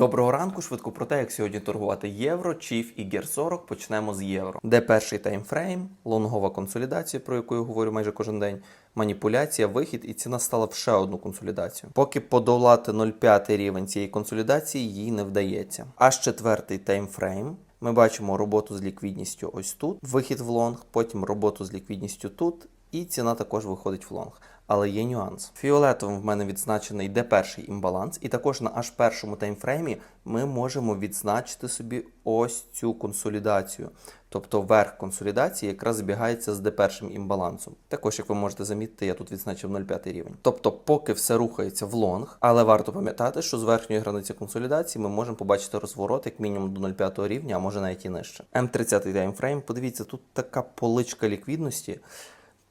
Доброго ранку, швидко про те, як сьогодні торгувати євро, чіф і гер 40. Почнемо з євро. Де перший таймфрейм, лонгова консолідація, про яку я говорю майже кожен день, маніпуляція, вихід, і ціна стала в ще одну консолідацію. Поки подолати 0,5 рівень цієї консолідації їй не вдається. Аж четвертий таймфрейм. Ми бачимо роботу з ліквідністю ось тут, вихід в лонг, потім роботу з ліквідністю тут, і ціна також виходить в лонг. Але є нюанс. Фіолетовим в мене відзначений де перший імбаланс, і також на аж першому таймфреймі ми можемо відзначити собі ось цю консолідацію. Тобто верх консолідації якраз збігається з де першим імбалансом. Також, як ви можете замітити, я тут відзначив 0,5 рівень. Тобто, поки все рухається в лонг, але варто пам'ятати, що з верхньої границі консолідації ми можемо побачити розворот як мінімум до 0,5 рівня, а може навіть і нижче. М30 таймфрейм, подивіться, тут така поличка ліквідності.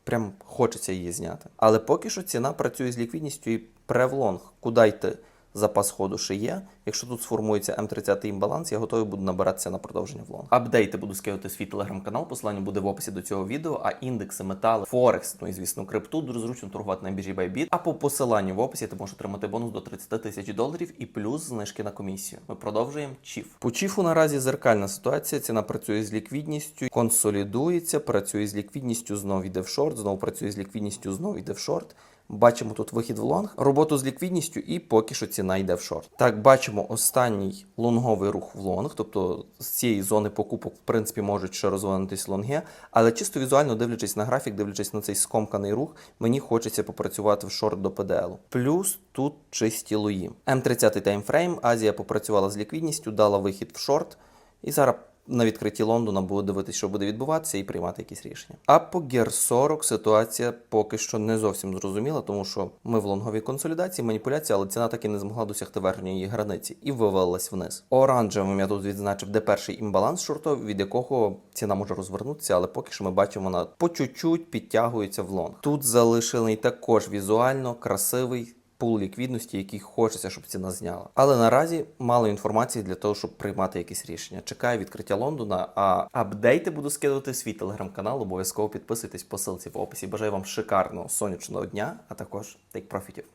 Прям хочеться її зняти. Але поки що ціна працює з ліквідністю і превлонг. Куди йти? Запас ходу ще є. Якщо тут сформується М30 імбаланс, я готовий буду набиратися на продовження в лонг. Апдейти буду скидати свій телеграм-канал. Посилання буде в описі до цього відео. А індекси, метали, Форекс, ну і звісно, крипту дуже зручно торгувати на біржі Bybit. А по посиланню в описі ти можеш отримати бонус до 30 тисяч доларів і плюс знижки на комісію. Ми продовжуємо чіф. По чіфу наразі зеркальна ситуація. Ціна працює з ліквідністю, консолідується, працює з ліквідністю, знову йде в шорт, знову працює з ліквідністю, знову йде в шорт. Бачимо тут вихід в лонг, роботу з ліквідністю, і поки що ціна йде в шорт. Так, бачимо останній лонговий рух в лонг, тобто з цієї зони покупок, в принципі, можуть ще розвинутись лонги. Але чисто візуально дивлячись на графік, дивлячись на цей скомканий рух, мені хочеться попрацювати в шорт до ПДЛ. Плюс тут чисті лої. М30 таймфрейм, Азія попрацювала з ліквідністю, дала вихід в шорт. І зараз на відкритті Лондона буду дивитися, що буде відбуватися, і приймати якісь рішення. А по гер 40 ситуація поки що не зовсім зрозуміла, тому що ми в лонговій консолідації, маніпуляції, але ціна таки не змогла досягти верхньої границі і вивалилась вниз. Оранжевим я тут відзначив, де перший імбаланс шортов, від якого ціна може розвернутися, але поки що ми бачимо, вона по чуть-чуть підтягується в лонг. Тут залишений також візуально красивий пул ліквідності, який хочеться, щоб ціна зняла. Але наразі мало інформації для того, щоб приймати якісь рішення. Чекаю відкриття Лондона. А апдейти буду скидувати в свій телеграм-канал. Обов'язково підписуйтесь по ссылці в описі. Бажаю вам шикарного сонячного дня, а також тейк профітів.